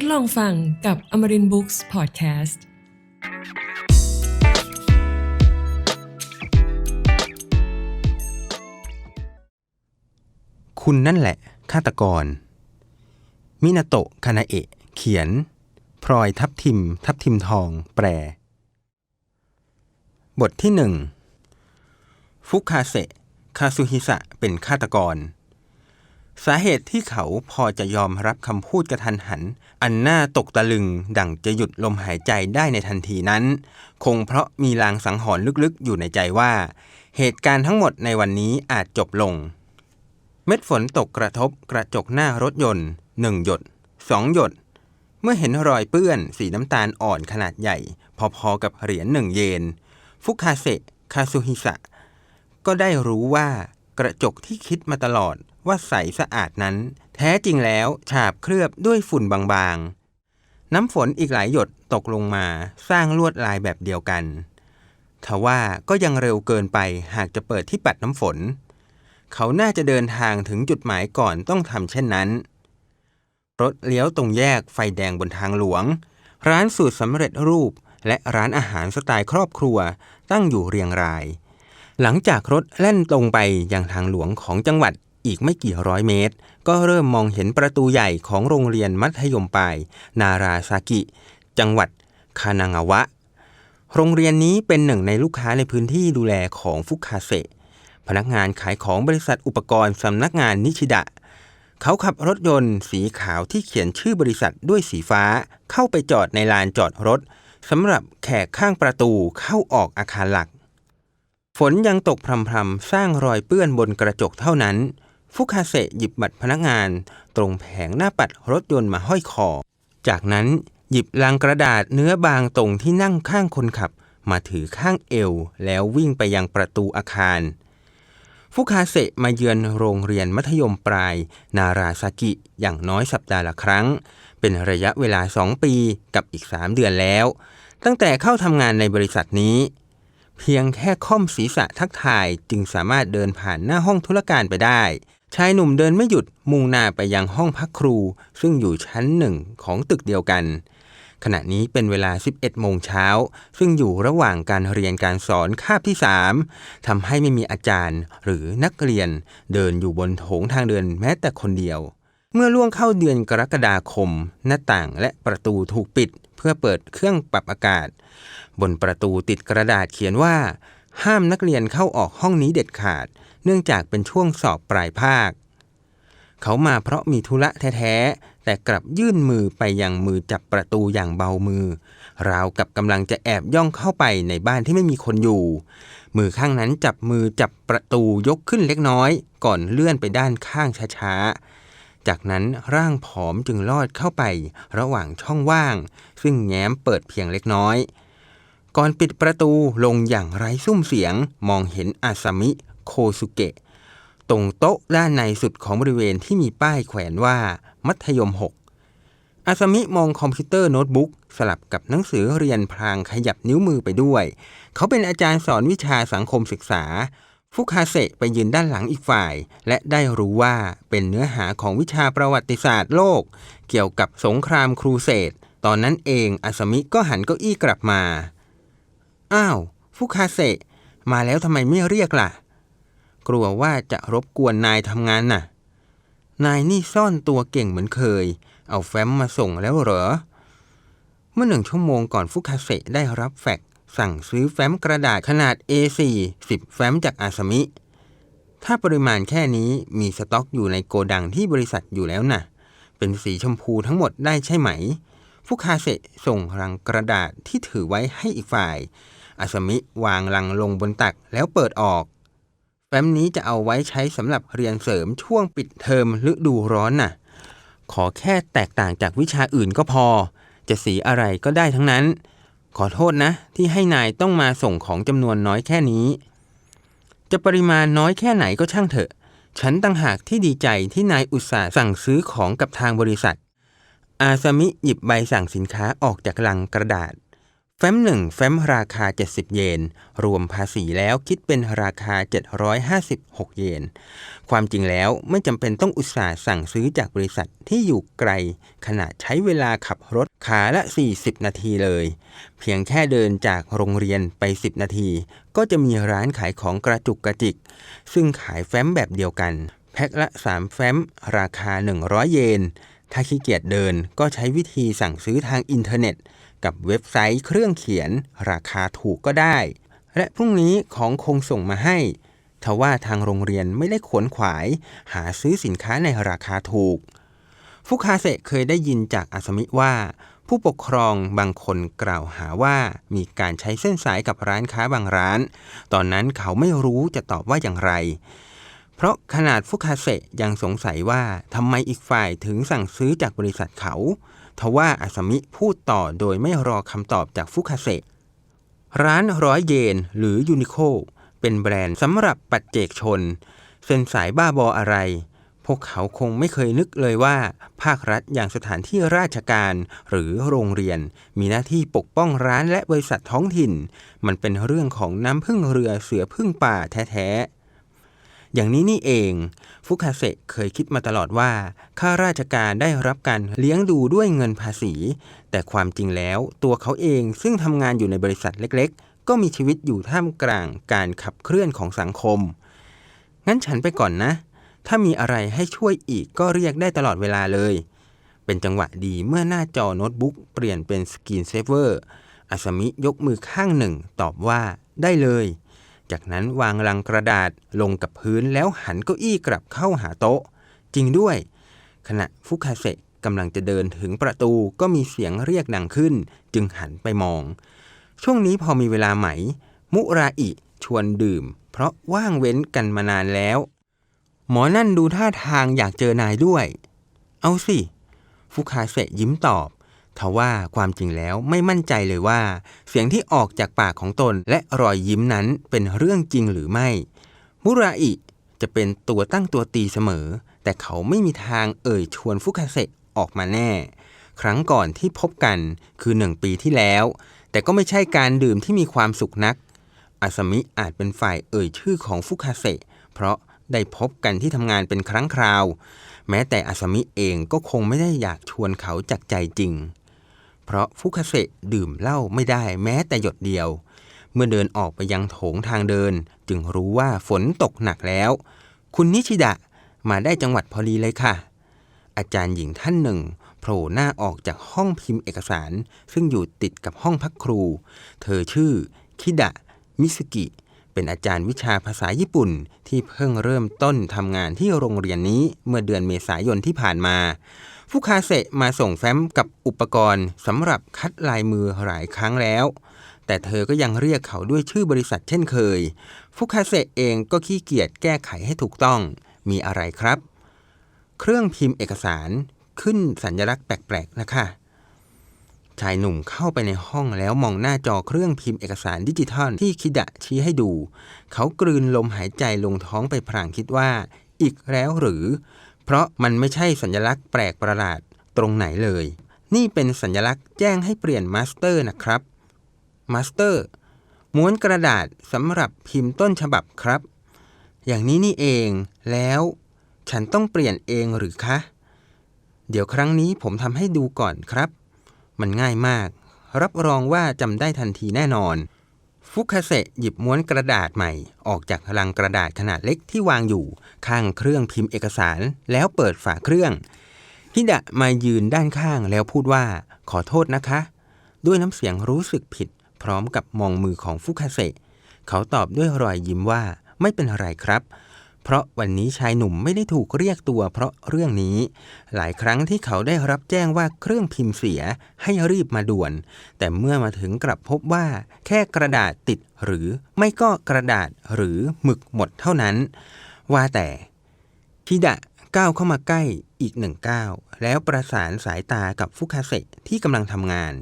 ดลองฟังกับ Amarin Books Podcast คุณนั่นแหละฆาตกร มินาโตะคานาเอะเขียน พลอยทับทิม ทับทิมทอง แปล บทที่หนึ่ง ฟุคาเซะคาซุฮิสะเป็นฆาตกร สาเหตุที่เขาพอจะยอมรับคำพูดกระทันหัน อันน่าตกตะลึงดั่งจะหยุดลมหายใจได้ในทันทีนั้น คงเพราะมีลางสังหรณ์ลึกๆ อยู่ในใจว่า เหตุการณ์ทั้งหมดในวันนี้อาจจบลง เม็ดฝนตกกระทบกระจกหน้ารถยนต์หนึ่งหยดสองหยด เมื่อเห็นรอยเปื้อนสีน้ำตาลอ่อนขนาดใหญ่ พอๆกับเหรียญหนึ่งเยน ฟุคาเซะคาซุฮิสะก็ได้รู้ว่ากระจกที่คิดมาตลอด ว่าใสสะอาดนั้น แท้จริงแล้วฉาบเคลือบด้วยฝุ่นบางๆ น้ำฝนอีกหลายหยดตกลงมาสร้างลวดลายแบบเดียวกันทว่าก็ยังเร็วเกินไปหากจะเปิดที่ปัดน้ำฝน เขาน่าจะเดินทางถึงจุดหมายก่อนต้องทำเช่นนั้น รถเลี้ยวตรงแยกไฟแดงบนทางหลวง ร้านสูตรสำเร็จรูปและร้านอาหารสไตล์ครอบครัวตั้งอยู่เรียงราย หลังจากรถแล่นตรงไปยังทางหลวงของจังหวัด อีกไม่กี่ร้อยเมตร ก็เริ่มมองเห็นประตูใหญ่ของโรงเรียนมัธยมปลาย นาราซากิ จังหวัดคานางาวะ โรงเรียนนี้เป็นหนึ่งในลูกค้าในพื้นที่ดูแลของฟุคาเซะพนักงานขายของบริษัทอุปกรณ์สำนักงานนิชิดะ เขาขับรถยนต์สีขาวที่เขียนชื่อบริษัทด้วยสีฟ้า เข้าไปจอดในลานจอดรถสำหรับแขกข้างประตูเข้าออกอาคารหลัก ฝนยังตกพรำๆสร้างรอยเปื้อนบนกระจกเท่านั้น ฟุคาเซหยิบบัตรพนักงาน ตรงแผงหน้าปัดรถยนต์มาห้อยคอ จากนั้นหยิบลังกระดาษเนื้อบางตรงที่นั่งข้างคนขับ มาถือข้างเอว แล้ววิ่งไปยังประตูอาคาร ฟุคาเซมาเยือนโรงเรียนมัธยมปลาย นาราซากิอย่างน้อยสัปดาห์ละครั้ง เป็นระยะเวลาสองปีกับอีกสามเดือนแล้ว ตั้งแต่เข้าทำงานในบริษัทนี้เพียงแค่ค่อมศีรษะทักทายจึงสามารถเดินผ่านหน้าห้องธุรการไปได้ ชายหนุ่มเดินไม่หยุดมุ่งหน้าไปยังห้องพักครู ซึ่งอยู่ชั้นหนึ่งของตึกเดียวกัน ขณะนี้เป็นเวลา 11 โมงเช้า ซึ่งอยู่ระหว่างการเรียนการสอนคาบที่ 3ทำให้ไม่มีอาจารย์หรือนักเรียนเดินอยู่บนโถงทางเดินแม้แต่คนเดียว เมื่อล่วงเข้าเดือนกรกฎาคม หน้าต่างและประตูถูกปิด เพื่อเปิดเครื่องปรับอากาศ บนประตูติดกระดาษเขียนว่า ห้ามนักเรียนเข้าออกห้องนี้เด็ดขาด เนื่องจากเป็นช่วงสอบปลายภาค เขามาเพราะมีธุระแท้ๆ แต่กลับยื่นมือไปยังมือจับประตูอย่างเบามือ ราวกับกำลังจะแอบย่องเข้าไปในบ้านที่ไม่มีคนอยู่ มือข้างนั้นจับมือจับประตูยกขึ้นเล็กน้อย ก่อนเลื่อนไปด้านข้างช้าๆ จากนั้นร่างผอมจึงลอดเข้าไป ระหว่างช่องว่าง ซึ่งแง้มเปิดเพียงเล็กน้อยก่อนปิดประตูลงอย่างไร้ซุ้มเสียง มองเห็นอาซามิ โคสุเกะ ตรงโต๊ะด้านในสุดของบริเวณที่มีป้ายแขวนว่า มัธยม 6 อาซามิมองคอมพิวเตอร์โน้ตบุ๊กสลับกับหนังสือเรียนพลางขยับนิ้วมือไปด้วย เขาเป็นอาจารย์สอนวิชาสังคมศึกษา ฟุคาเซะไปยืนด้านหลังอีกฝ่าย และได้รู้ว่าเป็นเนื้อหาของวิชาประวัติศาสตร์โลก เกี่ยวกับสงครามครูเสดตอนนั้นเองอาซามิก็หันเก้าอี้กลับมา อ้าว ฟุคาเซะมาแล้วทำไมไม่เรียกล่ะ กลัวว่าจะรบกวนนายทำงานน่ะ นายนี่ซ่อนตัวเก่งเหมือนเคย เอาแฟ้มมาส่งแล้วเหรอ เมื่อหนึ่งชั่วโมงก่อนฟุคาเซได้รับแฟกซ์สั่งซื้อแฟ้มกระดาษขนาด A4 10 แฟ้มจากอาสมิ ถ้าปริมาณแค่นี้มีสต็อกอยู่ในโกดังที่บริษัทอยู่แล้วน่ะ เป็นสีชมพูทั้งหมดได้ใช่ไหม ฟุคาเซส่งรังกระดาษที่ถือไว้ให้อีกฝ่ายอาสมิวางลังลงบนตักแล้วเปิดออก แฟ้มนี้จะเอาไว้ใช้สำหรับเรียนเสริมช่วงปิดเทอมฤดูร้อนน่ะ ขอแค่แตกต่างจากวิชาอื่นก็พอ จะสีอะไรก็ได้ทั้งนั้น ขอโทษนะ ที่ให้นายต้องมาส่งของจำนวนน้อยแค่นี้ จะปริมาณน้อยแค่ไหนก็ช่างเถอะ ฉันต่างหากที่ดีใจที่นายอุตส่าห์สั่งซื้อของกับทางบริษัท อาซามิหยิบใบสั่งสินค้าออกจากลังกระดาษ แฟ้มหนึ่งแฟ้มราคา 70 เยน รวมภาษีแล้วคิดเป็นราคา 756 เยน ความจริงแล้วไม่จำเป็นต้องอุตส่าห์สั่งซื้อจากบริษัทที่อยู่ไกล ขณะใช้เวลาขับรถขาละ 40 นาทีเลย เพียงแค่เดินจากโรงเรียนไป 10 นาที ก็จะมีร้านขายของกระจุกกระจิก ซึ่งขายแฟ้มแบบเดียวกัน แพ็คละ 3 แฟ้ม ราคา 100 เยน ถ้าขี้เกียจเดินก็ใช้วิธีสั่งซื้อทางอินเทอร์เน็ต กับเว็บไซต์เครื่องเขียนราคาถูกก็ได้ และพรุ่งนี้ของคงส่งมาให้ทว่าทางโรงเรียนไม่ได้ขวนขวาย หาซื้อสินค้าในราคาถูก ฟุคาเซเคยได้ยินจากอาสมิว่า ผู้ปกครองบางคนกล่าวหาว่ามีการใช้เส้นสายกับร้านค้าบางร้าน ตอนนั้นเขาไม่รู้จะตอบว่าอย่างไร เพราะขนาดฟุคาเซยังสงสัยว่าทำไมอีกฝ่ายถึงสั่งซื้อจากบริษัทเขา ทว่าอาสมิพูดต่อโดยไม่รอคำตอบจากฟุคาเซร้านร้อยเยนหรือยูนิโคเป็นแบรนด์สำหรับปัจเจกชน เส้นสายบ้าบออะไร พวกเขาคงไม่เคยนึกเลยว่า ภาครัฐอย่างสถานที่ราชการหรือโรงเรียน มีหน้าที่ปกป้องร้านและบริษัทท้องถิ่น มันเป็นเรื่องของน้ำพึ่งเรือเสือพึ่งป่าแท้ๆ อย่างนี้นี่เอง ฟุคาเซเคยคิดมาตลอดว่า ข้าราชการได้รับการเลี้ยงดูด้วยเงินภาษี แต่ความจริงแล้ว ตัวเขาเองซึ่งทำงานอยู่ในบริษัทเล็กๆ ก็มีชีวิตอยู่ท่ามกลางการขับเคลื่อนของสังคม งั้นฉันไปก่อนนะ ถ้ามีอะไรให้ช่วยอีกก็เรียกได้ตลอดเวลาเลย เป็นจังหวะดีเมื่อหน้าจอโน้ตบุ๊กเปลี่ยนเป็นสกรีนเซฟเวอร์อาสมิยกมือข้างหนึ่งตอบว่าได้เลย จากนั้นวางลังกระดาษลงกับพื้นแล้วหันเก้าอี้กลับเข้าหาโต๊ะ จริงด้วย ขณะฟุคาเซกำลังจะเดินถึงประตูก็มีเสียงเรียกดังขึ้น จึงหันไปมอง ช่วงนี้พอมีเวลาไหม มุราอิชวนดื่ม เพราะว่างเว้นกันมานานแล้ว หมอนั่นดูท่าทางอยากเจอนายด้วย เอาสิ ฟุคาเซยิ้มตอบ ทว่าความจริงแล้วไม่มั่นใจเลยว่า เสียงที่ออกจากปากของตนและรอยยิ้มนั้นเป็นเรื่องจริงหรือไม่ มุราอิจะเป็นตัวตั้งตัวตีเสมอ แต่เขาไม่มีทางเอ่ยชวนฟุคาเซออกมาแน่ ครั้งก่อนที่พบกันคือหนึ่งปีที่แล้ว แต่ก็ไม่ใช่การดื่มที่มีความสุขนัก อาสมิอาจเป็นฝ่ายเอ่ยชื่อของฟุคาเซเพราะได้พบกันที่ทำงานเป็นครั้งคราว แม้แต่อาสมิเองก็คงไม่ได้อยากชวนเขาจากใจจริง เพราะฟุคาเซดื่มเหล้าไม่ได้แม้แต่หยดเดียว เมื่อเดินออกไปยังโถงทางเดิน จึงรู้ว่าฝนตกหนักแล้ว คุณนิชิดะมาได้จังหวัดพอดีเลยค่ะ อาจารย์หญิงท่านหนึ่งโผล่หน้าออกจากห้องพิมพ์เอกสาร ซึ่งอยู่ติดกับห้องพักครู เธอชื่อ คิดะ มิสกิ เป็นอาจารย์วิชาภาษาญี่ปุ่น ที่เพิ่งเริ่มต้นทำงานที่โรงเรียนนี้เมื่อเดือนเมษายนที่ผ่านมาฟุคาเซมาส่งแฟ้มกับอุปกรณ์สำหรับคัดลายมือหลายครั้งแล้ว แต่เธอก็ยังเรียกเขาด้วยชื่อบริษัทเช่นเคย ฟุคาเซเองก็ขี้เกียจแก้ไขให้ถูกต้อง มีอะไรครับ เครื่องพิมพ์เอกสารขึ้นสัญลักษณ์แปลกๆนะคะ ชายหนุ่มเข้าไปในห้องแล้วมองหน้าจอเครื่องพิมพ์เอกสารดิจิทัลที่คิดะชี้ให้ดู เขากลืนลมหายใจลงท้องไปพลางคิดว่า อีกแล้วหรือ เพราะมันไม่ใช่สัญลักษณ์แปลกประหลาดตรงไหนเลย นี่เป็นสัญลักษณ์แจ้งให้เปลี่ยนมาสเตอร์นะครับมาสเตอร์ม้วนกระดาษสำหรับพิมพ์ต้นฉบับครับ อย่างนี้นี่เองแล้ว ฉันต้องเปลี่ยนเองหรือคะ เดี๋ยวครั้งนี้ผมทำให้ดูก่อนครับ มันง่ายมาก รับรองว่าจำได้ทันทีแน่นอน ฟุคาเซหยิบม้วนกระดาษใหม่ ออกจากลังกระดาษขนาดเล็กที่วางอยู่ ข้างเครื่องพิมพ์เอกสาร แล้วเปิดฝาเครื่องฮิดะมายืนด้านข้างแล้วพูดว่า ขอโทษนะคะ ด้วยน้ำเสียงรู้สึกผิด พร้อมกับมองมือของฟุคาเซเขาตอบด้วยรอยยิ้มว่าไม่เป็นไรครับ เพราะวันนี้ชายหนุ่มไม่ได้ถูกเรียกตัวเพราะเรื่องนี้ หลายครั้งที่เขาได้รับแจ้งว่าเครื่องพิมพ์เสียให้รีบมาด่วน แต่เมื่อมาถึงกลับพบว่า แค่กระดาษติดหรือไม่ก็กระดาษหรือหมึกหมดเท่านั้น ว่าแต่คิดะก้าวเข้ามาใกล้อีกหนึ่งก้าวแล้วประสานสายตากับฟุคาเซที่กำลังทำงาน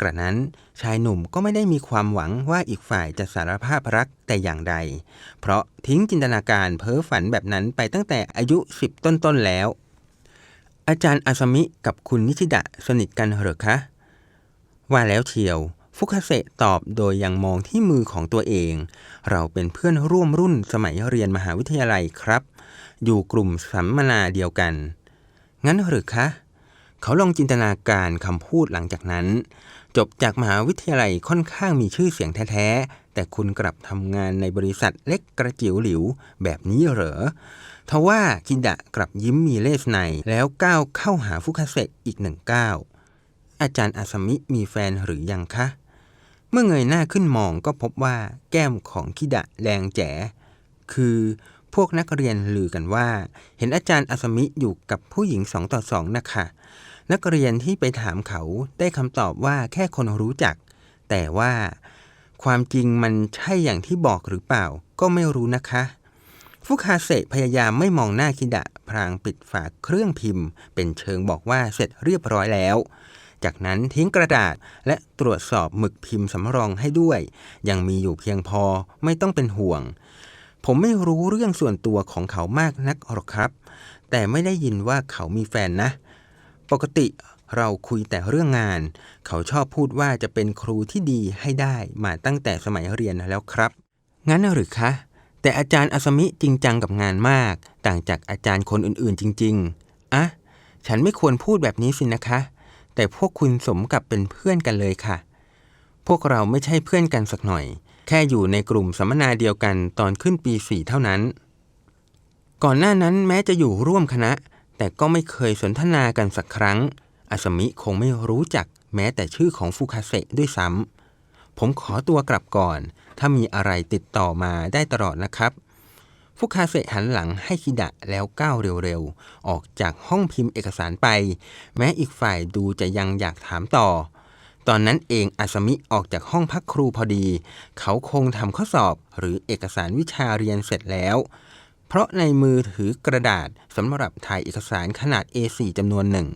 กระนั้นชายหนุ่มก็ไม่ได้มีความหวังว่าอีกฝ่ายจะสารภาพรักแต่อย่างใด เพราะทิ้งจินตนาการเพ้อฝันแบบนั้นไปตั้งแต่อายุสิบต้นๆแล้ว อาจารย์อาสมิกับคุณนิชิดะสนิทกันหรือคะ ว่าแล้วเชียว ฟุคาเซตอบโดยยังมองที่มือของตัวเอง เราเป็นเพื่อนร่วมรุ่นสมัยเรียนมหาวิทยาลัยครับ อยู่กลุ่มสัมมนาเดียวกัน งั้นหรือคะ เขาลองจินตนาการคำพูดหลังจากนั้น จบจากมหาวิทยาลัยค่อนข้างมีชื่อเสียงแท้ ๆ แต่คุณกลับทำงานในบริษัทเล็กกระจิ๋วหลิวแบบนี้เหรอทว่าคิดะกลับยิ้มมีเลสในแล้วก้าวเข้าหาฟุคาเซอีกหนึ่งก้าวอาจารย์อาสมิมีแฟนหรือยังคะ เมื่อเงยหน้าขึ้นมองก็พบว่าแก้มของคิดะแดงแจ๋ คือพวกนักเรียนลือกันว่า เห็นอาจารย์อาสมิอยู่กับผู้หญิงสองต่อสองนะคะ นักเรียนที่ไปถามเขาได้คำตอบว่าแค่คนรู้จัก แต่ว่าความจริงมันใช่อย่างที่บอกหรือเปล่า ก็ไม่รู้นะคะ ฟุคาเซพยายามไม่มองหน้าคิดะ พรางปิดฝาเครื่องพิมพ์ เป็นเชิงบอกว่าเสร็จเรียบร้อยแล้ว จากนั้นทิ้งกระดาษและตรวจสอบหมึกพิมพ์สำรองให้ด้วย ยังมีอยู่เพียงพอไม่ต้องเป็นห่วง ผมไม่รู้เรื่องส่วนตัวของเขามากนักหรอกครับ แต่ไม่ได้ยินว่าเขามีแฟนนะ ปกติเราคุยแต่เรื่องงาน เขาชอบพูดว่าจะเป็นครูที่ดีให้ได้มาตั้งแต่สมัยเรียนแล้วครับ งั้นหรือคะ แต่อาจารย์อสมิจริงจังกับงานมาก ต่างจากอาจารย์คนอื่นๆ จริง ๆ อะ ฉันไม่ควรพูดแบบนี้สินะคะ แต่พวกคุณสมกับเป็นเพื่อนกันเลยค่ะ พวกเราไม่ใช่เพื่อนกันสักหน่อย แค่อยู่ในกลุ่มสัมมนาเดียวกันตอนขึ้นปีสี่เท่านั้น ก่อนหน้านั้นแม้จะอยู่ร่วมคณะ แต่ก็ไม่เคยสนทนากันสักครั้ง อาสมิคงไม่รู้จักแม้แต่ชื่อของฟูคาเซด้วยซ้ำ ผมขอตัวกลับก่อน ถ้ามีอะไรติดต่อมาได้ตลอดนะครับ ฟุคาเซหันหลังให้คิดะแล้วก้าวเร็วๆ ออกจากห้องพิมพ์เอกสารไป แม้อีกฝ่ายดูจะยังอยากถามต่อ ตอนนั้นเองอาสมิออกจากห้องพักครูพอดี เขาคงทำข้อสอบหรือเอกสารวิชาเรียนเสร็จแล้ว เพราะในมือถือกระดาษสำหรับถ่ายเอกสารขนาด A4 จำนวนหนึ่ง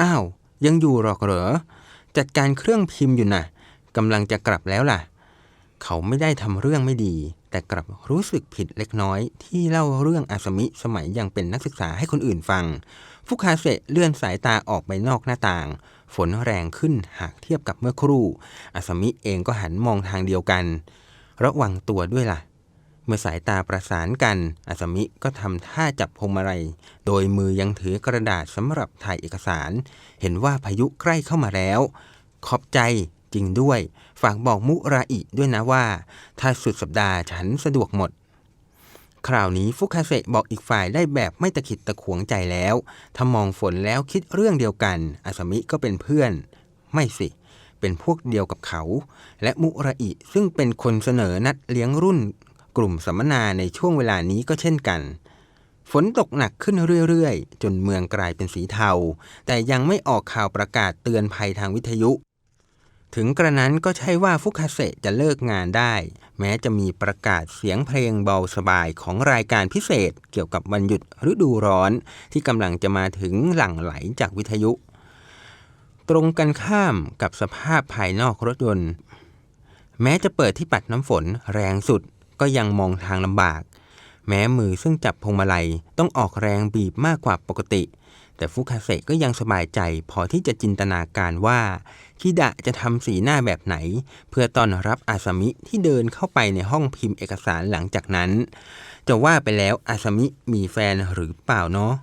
อ้าว ยังอยู่หรอกเหรอ จัดการเครื่องพิมพ์อยู่นะกำลังจะกลับแล้วล่ะ เขาไม่ได้ทำเรื่องไม่ดี แต่กลับรู้สึกผิดเล็กน้อย ที่เล่าเรื่องอาสมิสมัยยังเป็นนักศึกษาให้คนอื่นฟัง ฟุคาเซเลื่อนสายตาออกไปนอกหน้าต่าง ฝนแรงขึ้นหากเทียบกับเมื่อครู่อาสมิเองก็หันมองทางเดียวกัน ระวังตัวด้วยล่ะ เมื่อสายตาประสานกันอาสมิก็ทำท่าจับพวงมาลัย โดยมือยังถือกระดาษสำหรับถ่ายเอกสาร เห็นว่าพายุใกล้เข้ามาแล้ว ขอบใจจริงด้วย ฝากบอกมุราอิด้วยนะว่า ถ้าสุดสัปดาห์ฉันสะดวกหมด คราวนี้ฟุคาเซะบอกอีกฝ่ายได้แบบไม่ตะขิดตะขวงใจแล้วถ้ามองฝนแล้วคิดเรื่องเดียวกันอาสมิก็เป็นเพื่อน ไม่สิเป็นพวกเดียวกับเขา และมุราอิซึ่งเป็นคนเสนอนัดเลี้ยงรุ่น กลุ่มสัมมนาในช่วงเวลานี้ก็เช่นกัน ฝนตกหนักขึ้นเรื่อยๆ จนเมืองกลายเป็นสีเทา แต่ยังไม่ออกข่าวประกาศเตือนภัยทางวิทยุ ถึงกระนั้นก็ใช่ว่าฟุคาเซะจะเลิกงานได้ แม้จะมีประกาศเสียงเพลงเบาสบายของรายการพิเศษ เกี่ยวกับวันหยุดฤดูร้อน ที่กำลังจะมาถึงหลั่งไหลจากวิทยุ ตรงกันข้ามกับสภาพภายนอกรถยนต์แม้จะเปิดที่ปัดน้ำฝนแรงสุด ก็ยังมองทางลำบาก แม้มือซึ่งจับพวงมาลัยต้องออกแรงบีบมากกว่าปกติ แต่ฟุคาเซก็ยังสบายใจพอที่จะจินตนาการว่าคิดะจะทำสีหน้าแบบไหน เพื่อต้อนรับอาสมิที่เดินเข้าไปในห้องพิมพ์เอกสารหลังจากนั้น จะว่าไปแล้วอาสมิมีแฟนหรือเปล่าเนาะ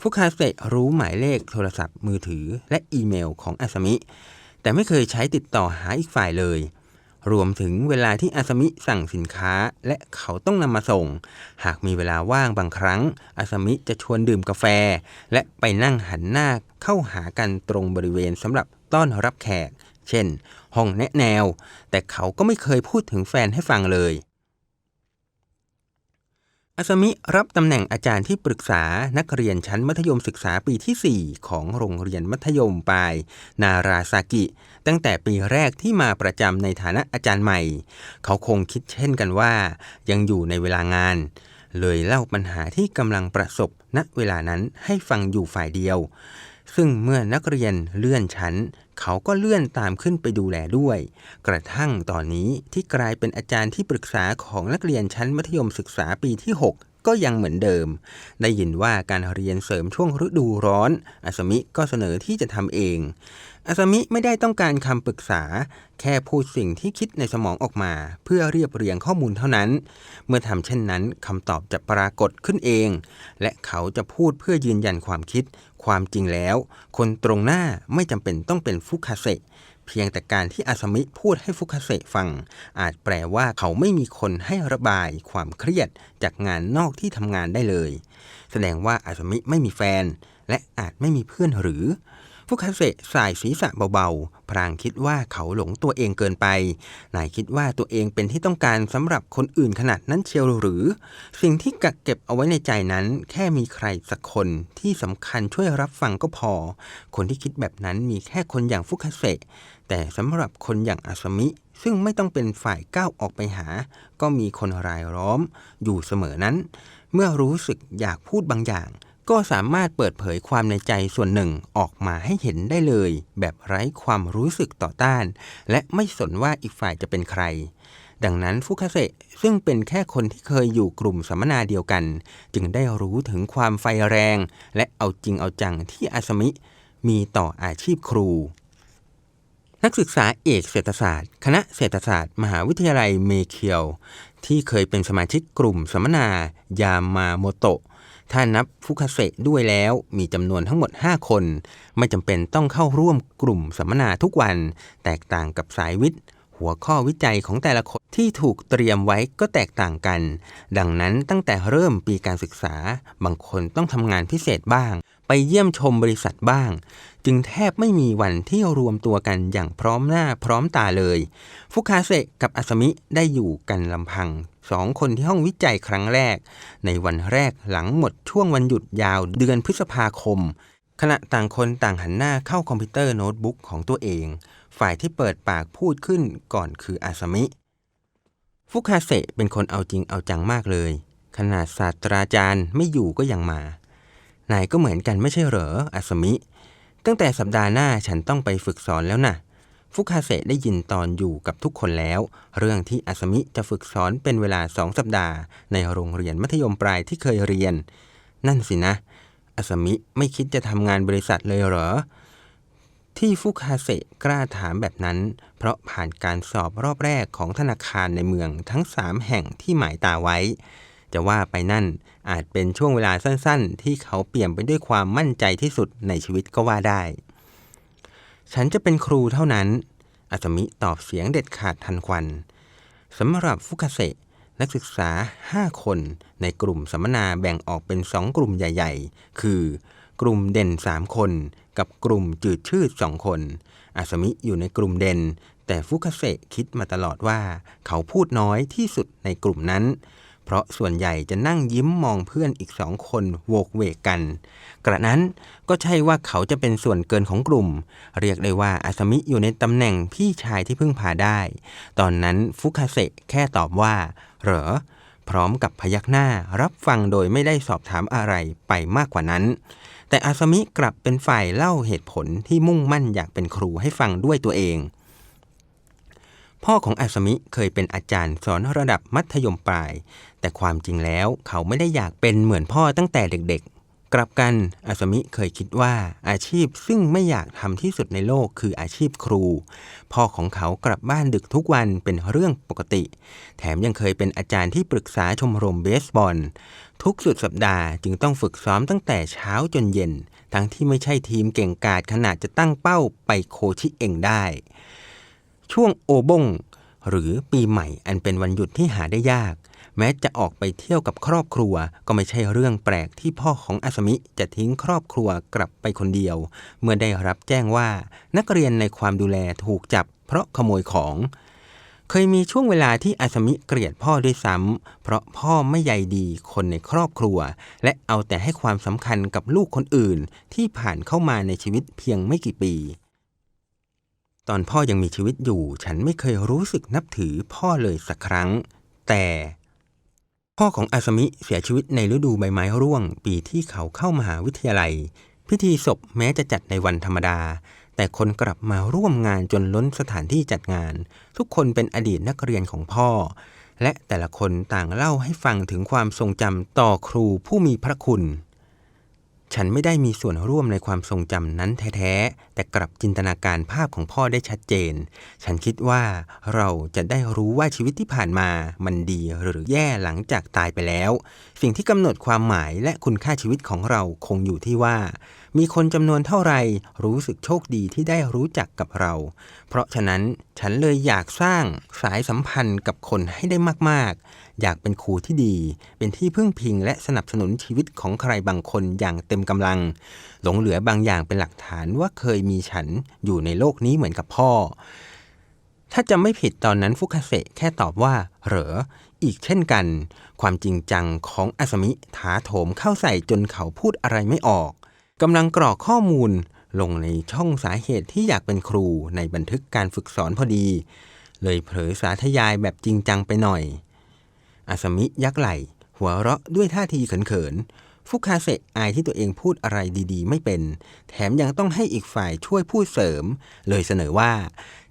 ฟุคาเซรู้หมายเลขโทรศัพท์มือถือและอีเมลของอาสมิ แต่ไม่เคยใช้ติดต่อหาอีกฝ่ายเลย รวมถึงเวลาที่อาสมิสั่งสินค้าและเขาต้องนำมาส่ง หากมีเวลาว่างบางครั้ง อาสมิจะชวนดื่มกาแฟ และไปนั่งหันหน้าเข้าหากันตรงบริเวณสำหรับต้อนรับแขก เช่น ห้องแนะแนว แต่เขาก็ไม่เคยพูดถึงแฟนให้ฟังเลย อาสมิรับตำแหน่งอาจารย์ที่ปรึกษานักเรียนชั้นมัธยมศึกษาปีที่ 4 ของโรงเรียนมัธยมปลาย นาราซากิ ตั้งแต่ปีแรกที่มาประจำในฐานะอาจารย์ใหม่ เขาคงคิดเช่นกันว่า ยังอยู่ในเวลางาน เลยเล่าปัญหาที่กำลังประสบณเวลานั้นให้ฟังอยู่ฝ่ายเดียว ซึ่งเมื่อนักเรียนเลื่อนชั้น เขาก็เลื่อนตามขึ้นไปดูแลด้วย กระทั่งตอนนี้ที่กลายเป็นอาจารย์ที่ปรึกษาของนักเรียนชั้นมัธยมศึกษาปีที่ 6ก็ยังเหมือนเดิม ได้ยินว่าการเรียนเสริมช่วงฤดูร้อนอาสมิก็เสนอที่จะทำเอง อาสมิไม่ได้ต้องการคำปรึกษา แค่พูดสิ่งที่คิดในสมองออกมา เพื่อเรียบเรียงข้อมูลเท่านั้น เมื่อทำเช่นนั้นคำตอบจะปรากฏขึ้นเอง และเขาจะพูดเพื่อยืนยันความคิด ความจริงแล้ว คนตรงหน้าไม่จำเป็นต้องเป็นฟุคาเซะเพียงแต่การที่อาสมิพูดให้ฟุคาเซะฟัง อาจแปลว่าเขาไม่มีคนให้ระบายความเครียดจากงานนอกที่ทำงานได้เลย แสดงว่าอาสมิไม่มีแฟน และอาจไม่มีเพื่อนหรือ ฟุคาเซะสายศีรษะเบาๆ พรางคิดว่าเขาหลงตัวเองเกินไป นายคิดว่าตัวเองเป็นที่ต้องการสำหรับคนอื่นขนาดนั้นเชียวหรือ สิ่งที่กักเก็บเอาไว้ในใจนั้น แค่มีใครสักคนที่สำคัญช่วยรับฟังก็พอ คนที่คิดแบบนั้นมีแค่คนอย่างฟุคาเซะแต่สำหรับคนอย่างอาสมิซึ่งไม่ต้องเป็นฝ่ายก้าวออกไปหา ก็มีคนรายล้อม อยู่เสมอนั้น เมื่อรู้สึกอยากพูดบางอย่าง ก็สามารถเปิดเผยความในใจส่วนหนึ่งออกมาให้เห็นได้เลย แบบไร้ความรู้สึกต่อต้าน และไม่สนว่าอีกฝ่ายจะเป็นใคร ดังนั้นฟุคาเซซึ่งเป็นแค่คนที่เคยอยู่กลุ่มสัมมนาเดียวกัน จึงได้รู้ถึงความไฟแรง และเอาจริงเอาจังที่อาสมิ มีต่ออาชีพครู นักศึกษาเอกเศรษฐศาสตร์ คณะเศรษฐศาสตร์ มหาวิทยาลัยเมเคียว ที่เคยเป็นสมาชิกกลุ่มสัมมนายามาโมโตะ ถ้านับฟุคาเซด้วยแล้วมีจำนวนทั้งหมด 5 คน ไม่จำเป็นต้องเข้าร่วมกลุ่มสัมมนาทุกวัน แตกต่างกับสายวิทย์ หัวข้อวิจัยของแต่ละคนที่ถูกเตรียมไว้ก็แตกต่างกัน ดังนั้นตั้งแต่เริ่มปีการศึกษา บางคนต้องทำงานพิเศษบ้าง ไปเยี่ยมชมบริษัทบ้าง จึงแทบไม่มีวันที่รวมตัวกันอย่างพร้อมหน้าพร้อมตาเลย ฟุคาเซกับอาสมิได้อยู่กันลำพังสองคนที่ห้องวิจัยครั้งแรก ในวันแรกหลังหมดช่วงวันหยุดยาวเดือนพฤษภาคม ขณะต่างคนต่างหันหน้าเข้าคอมพิวเตอร์โน้ตบุ๊กของตัวเอง ฝ่ายที่เปิดปากพูดขึ้นก่อนคืออาสมิ ฟุคาเซเป็นคนเอาจริงเอาจังมากเลย ขนาดศาสตราจารย์ไม่อยู่ก็ยังมา นายก็เหมือนกันไม่ใช่เหรออาสมิ ตั้งแต่สัปดาห์หน้าฉันต้องไปฝึกสอนแล้วนะ่ะ ฟุคาเซได้ยินตอนอยู่กับทุกคนแล้ว เรื่องที่อาสมิจะฝึกสอนเป็นเวลาสองสัปดาห์ ในโรงเรียนมัธยมปลายที่เคยเรียน นั่นสินะ อาสมิไม่คิดจะทำงานบริษัทเลยเหรอ ที่ฟุคาเซกล้าถามแบบนั้น เพราะผ่านการสอบรอบแรกของธนาคารในเมืองทั้งสามแห่งที่หมายตาไว้ จะว่าไปนั่นอาจเป็นช่วงเวลาสั้นๆ ที่เขาเปี่ยมไปด้วยความมั่นใจที่สุดในชีวิตก็ว่าได้ ฉันจะเป็นครูเท่านั้นอาสมิตอบเสียงเด็ดขาดทันควันสำหรับฟุคาเซะ นักศึกษา 5 คนในกลุ่มสัมมนาแบ่งออกเป็น 2 กลุ่มใหญ่ ๆ คือกลุ่มเด่น 3 คน กับกลุ่มจืดชืด 2 คน อาสมิอยู่ในกลุ่มเด่น แต่ฟุคาเซคิดมาตลอดว่า เขาพูดน้อยที่สุดในกลุ่มนั้น เพราะส่วนใหญ่จะนั่งยิ้มมองเพื่อนอีกสองคนโวกเวกกัน กระนั้นก็ใช่ว่าเขาจะเป็นส่วนเกินของกลุ่ม เรียกได้ว่าอาสมิอยู่ในตำแหน่งพี่ชายที่พึ่งพาได้ ตอนนั้นฟุคาเซแค่ตอบว่า เหรอ พร้อมกับพยักหน้ารับฟังโดยไม่ได้สอบถามอะไรไปมากกว่านั้น แต่อาสมิกลับเป็นฝ่ายเล่าเหตุผลที่มุ่งมั่นอยากเป็นครูให้ฟังด้วยตัวเอง พ่อของอาสมิเคยเป็นอาจารย์สอนระดับมัธยมปลาย แต่ความจริงแล้วเขาไม่ได้อยากเป็นเหมือนพ่อตั้งแต่เด็กๆ กลับกันอาสมิเคยคิดว่าอาชีพซึ่งไม่อยากทำที่สุดในโลกคืออาชีพครู พ่อของเขากลับบ้านดึกทุกวันเป็นเรื่องปกติ แถมยังเคยเป็นอาจารย์ที่ปรึกษาชมรมเบสบอล ทุกสุดสัปดาห์จึงต้องฝึกซ้อมตั้งแต่เช้าจนเย็น ทั้งที่ไม่ใช่ทีมเก่งกาจขนาดจะตั้งเป้าไปโคชิเองได้ ช่วงโอบงหรือปีใหม่อันเป็นวันหยุดที่หาได้ยาก แม้จะออกไปเที่ยวกับครอบครัว ก็ไม่ใช่เรื่องแปลกที่พ่อของอาสมิจะทิ้งครอบครัวกลับไปคนเดียว เมื่อได้รับแจ้งว่านักเรียนในความดูแลถูกจับเพราะขโมยของ เคยมีช่วงเวลาที่อาสมิเกลียดพ่อด้วยซ้ำเพราะพ่อไม่ใยดีคนในครอบครัว และเอาแต่ให้ความสำคัญกับลูกคนอื่นที่ผ่านเข้ามาในชีวิตเพียงไม่กี่ปี ตอนพ่อยังมีชีวิตอยู่ ฉันไม่เคยรู้สึกนับถือพ่อเลยสักครั้ง แต่ พ่อของอาสมิเสียชีวิตในฤดูใบไม้ร่วง ปีที่เขาเข้ามหาวิทยาลัย พิธีศพแม้จะจัดในวันธรรมดา แต่คนกลับมาร่วมงานจนล้นสถานที่จัดงาน ทุกคนเป็นอดีตนักเรียนของพ่อ และแต่ละคนต่างเล่าให้ฟังถึงความทรงจำต่อครูผู้มีพระคุณ ฉันไม่ได้มีส่วนร่วมในความทรงจำนั้นแท้ๆ แต่กลับจินตนาการภาพของพ่อได้ชัดเจน ฉันคิดว่าเราจะได้รู้ว่าชีวิตที่ผ่านมา มันดีหรือแย่หลังจากตายไปแล้ว สิ่งที่กำหนดความหมายและคุณค่าชีวิตของเราคงอยู่ที่ว่า มีคนจำนวนเท่าไหร่รู้สึกโชคดีที่ได้รู้จักกับเรา เพราะฉะนั้นฉันเลยอยากสร้างสายสัมพันธ์กับคนให้ได้มากๆ อยากเป็นครูที่ดี เป็นที่พึ่งพิงและสนับสนุนชีวิตของใครบางคนอย่างเต็มกำลัง หลงเหลือบางอย่างเป็นหลักฐานว่าเคยมีฉันอยู่ในโลกนี้เหมือนกับพ่อ ถ้าจะไม่ผิดตอนนั้นฟุคาเซแค่ตอบว่า เหรออีกเช่นกัน ความจริงจังของอาสมิถาโถมเข้าใส่จนเขาพูดอะไรไม่ออก กำลังกรอกข้อมูลลงในช่องสาเหตุที่อยากเป็นครูในบันทึกการฝึกสอนพอดี เลยเผลอสาธยายแบบจริงจังไปหน่อย อาสมิยักไหล หัวเราะด้วยท่าทีเขินๆ ฟุคาเซอายที่ตัวเองพูดอะไรดีๆ ไม่เป็น แถมยังต้องให้อีกฝ่ายช่วยพูดเสริม เลยเสนอว่า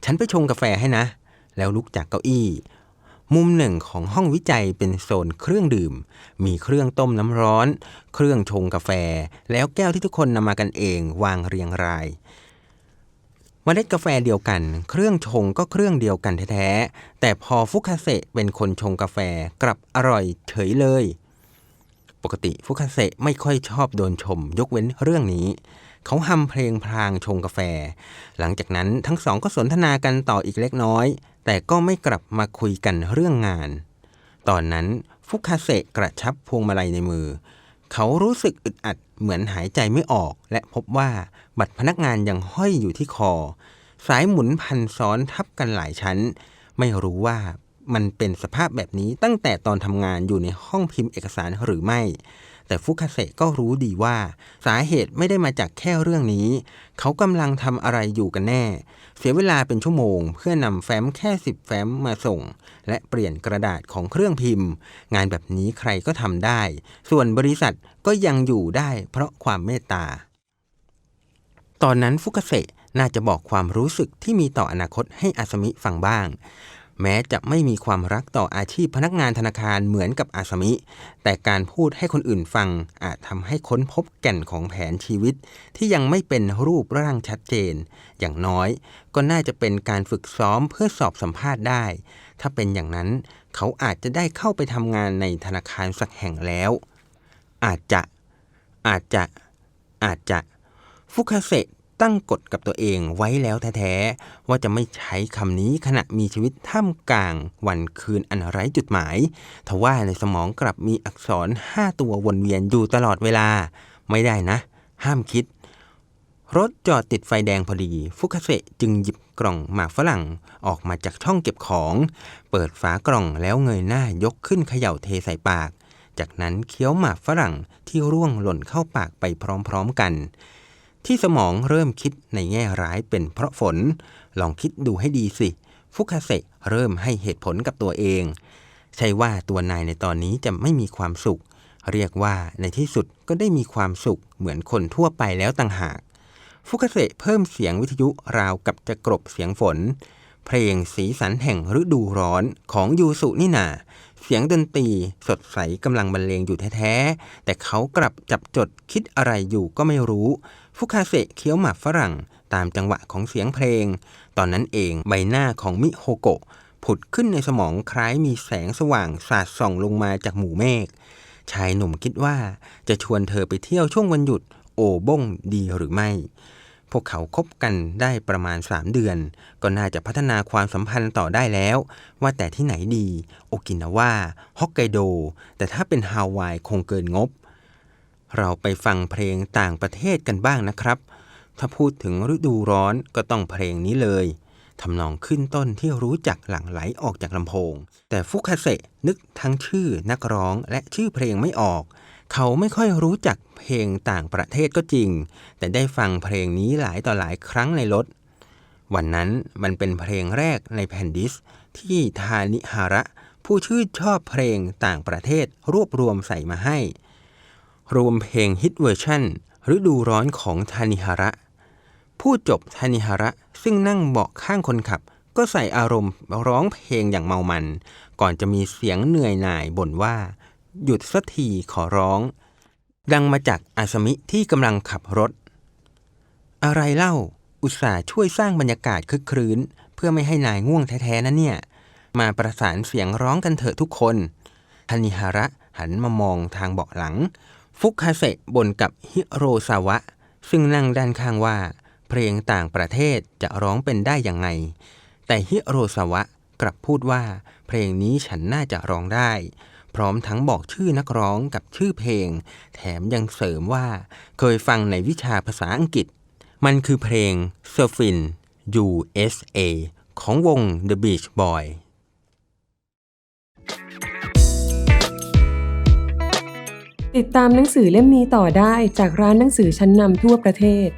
ฉันไปชงกาแฟให้นะ แล้วลุกจากเก้าอี้ มุมหนึ่งของห้องวิจัยเป็นโซนเครื่องดื่ม มีเครื่องต้มน้ำร้อน เครื่องชงกาแฟ แล้วแก้วที่ทุกคนนำมากันเองวางเรียงรายเมล็ดกาแฟเดียวกัน เครื่องชงก็เครื่องเดียวกันแท้ๆ แต่พอฟุคาเซเป็นคนชงกาแฟกลับอร่อยเฉยเลย ปกติฟุคาเซไม่ค่อยชอบโดนชม ยกเว้นเรื่องนี้ เขาฮัมเพลงพลางชงกาแฟ หลังจากนั้นทั้งสองก็สนทนากันต่ออีกเล็กน้อย แต่ก็ไม่กลับมาคุยกันเรื่องงาน ตอนนั้นฟุคาเซกระชับพวงมาลัยในมือ เขารู้สึกอึดอัดเหมือนหายใจไม่ออก และพบว่าบัตรพนักงานยังห้อยอยู่ที่คอ สายหมุนพันซ้อนทับกันหลายชั้น ไม่รู้ว่ามันเป็นสภาพแบบนี้ตั้งแต่ตอนทำงานอยู่ในห้องพิมพ์เอกสารหรือไม่ แต่ฟุคาเซก็รู้ดีว่า สาเหตุไม่ได้มาจากแค่เรื่องนี้ เขากำลังทำอะไรอยู่กันแน่ เสียเวลาเป็นชั่วโมง เพื่อนำแฟ้มแค่สิบแฟ้มมาส่ง และเปลี่ยนกระดาษของเครื่องพิมพ์ งานแบบนี้ใครก็ทำได้ ส่วนบริษัทก็ยังอยู่ได้เพราะความเมตตา ตอนนั้นฟุกเกษะน่าจะบอกความรู้สึกที่มีต่ออนาคตให้อาสมิฟังบ้าง แม้จะไม่มีความรักต่ออาชีพพนักงานธนาคารเหมือนกับอาสมิ แต่การพูดให้คนอื่นฟังอาจทำให้ค้นพบแก่นของแผนชีวิต ที่ยังไม่เป็นรูปร่างชัดเจน อย่างน้อยก็น่าจะเป็นการฝึกซ้อมเพื่อสอบสัมภาษณ์ได้ ถ้าเป็นอย่างนั้นเขาอาจจะได้เข้าไปทำงานในธนาคารสักแห่งแล้ว อาจจะ อาจจะ อาจจะฟุคาเซ ตั้งกฎกับตัวเองไว้แล้วแท้ๆ ว่าจะไม่ใช้คำนี้ขณะมีชีวิตท่ามกลางวันคืนอันไร้จุดหมาย ทว่าในสมองกลับมีอักษรห้าตัววนเวียนอยู่ตลอดเวลา ไม่ได้นะ ห้ามคิด รถจอดติดไฟแดงพอดี ฟุคาเซจึงหยิบกล่องหมากฝรั่งออกมาจากช่องเก็บของ เปิดฝากล่องแล้วเงยหน้ายกขึ้นเขย่าเทใส่ปาก จากนั้นเคี้ยวหมากฝรั่งที่ร่วงหล่นเข้าปากไปพร้อมๆกัน ที่สมองเริ่มคิดในแง่ร้ายเป็นเพราะฝน ลองคิดดูให้ดีสิ ฟุคาเซเริ่มให้เหตุผลกับตัวเอง ใช่ว่าตัวนายในตอนนี้จะไม่มีความสุข เรียกว่าในที่สุดก็ได้มีความสุขเหมือนคนทั่วไปแล้วต่างหาก ฟุคาเซเพิ่มเสียงวิทยุราวกับจะกรบเสียงฝน เพลงสีสันแห่งฤดูร้อนของยูสุนี่นาเสียงดนตรีสดใสกำลังบรรเลงอยู่แท้ๆ แต่เขากลับจับจดคิดอะไรอยู่ก็ไม่รู้ ฟุคาเซเคี้ยวหมากฝรั่งตามจังหวะของเสียงเพลง ตอนนั้นเองใบหน้าของมิโฮโกะผุดขึ้นในสมองคล้ายมีแสงสว่างสาดส่องลงมาจากหมู่เมฆ ชายหนุ่มคิดว่าจะชวนเธอไปเที่ยวช่วงวันหยุดโอบ้งดีหรือไม่ พวกเขาคบกันได้ประมาณ 3 เดือน ก็น่าจะพัฒนาความสัมพันธ์ต่อได้แล้ว ว่าแต่ที่ไหนดี โอกินาวาฮอกไกโด แต่ถ้าเป็นฮาวายคงเกินงบ เราไปฟังเพลงต่างประเทศกันบ้างนะครับ ถ้าพูดถึงฤดูร้อนก็ต้องเพลงนี้เลยทำนองขึ้นต้นที่รู้จักหลั่งไหลออกจากลำโพง แต่ฟุคาเซนึกทั้งชื่อนักร้องและชื่อเพลงไม่ออก เขาไม่ค่อยรู้จักเพลงต่างประเทศก็จริง แต่ได้ฟังเพลงนี้หลายต่อหลายครั้งในรถ วันนั้นมันเป็นเพลงแรกในแผ่นดิส ที่ทานิฮาระ ผู้ชื่นชอบเพลงต่างประเทศรวบรวมใส่มาให้ รวมเพลงฮิตเวอร์ชันฤดูร้อนของทานิฮาระ ผู้จบทานิฮาระซึ่งนั่งเบาะข้างคนขับ ก็ใส่อารมณ์ร้องเพลงอย่างเมามัน ก่อนจะมีเสียงเหนื่อยหน่ายบ่นว่า หยุดสักทีขอร้อง ดังมาจากอาสมิที่กำลังขับรถ อะไรเล่า อุตส่าห์ช่วยสร้างบรรยากาศคึกครื้น เพื่อไม่ให้นายง่วงแท้ๆนะเนี่ย มาประสานเสียงร้องกันเถอะทุกคนทานิฮาระหันมามองทางเบาะหลัง ฟุกคาเซะบ่นกับฮิโรซาวะ ซึ่งนั่งด้านข้างว่า เพลงต่างประเทศจะร้องเป็นได้อยังไง แต่ฮิโรซาวะกลับพูดว่า เพลงนี้ฉันน่าจะร้องได้ พร้อมทั้งบอกชื่อนักร้องกับชื่อเพลง แถมยังเสริมว่า เคยฟังในวิชาภาษาอังกฤษ มันคือเพลง Surfin USA ของวง The Beach Boy ติดตามหนังสือเล่มนี้ต่อได้จากร้านหนังสือชั้นนำทั่วประเทศ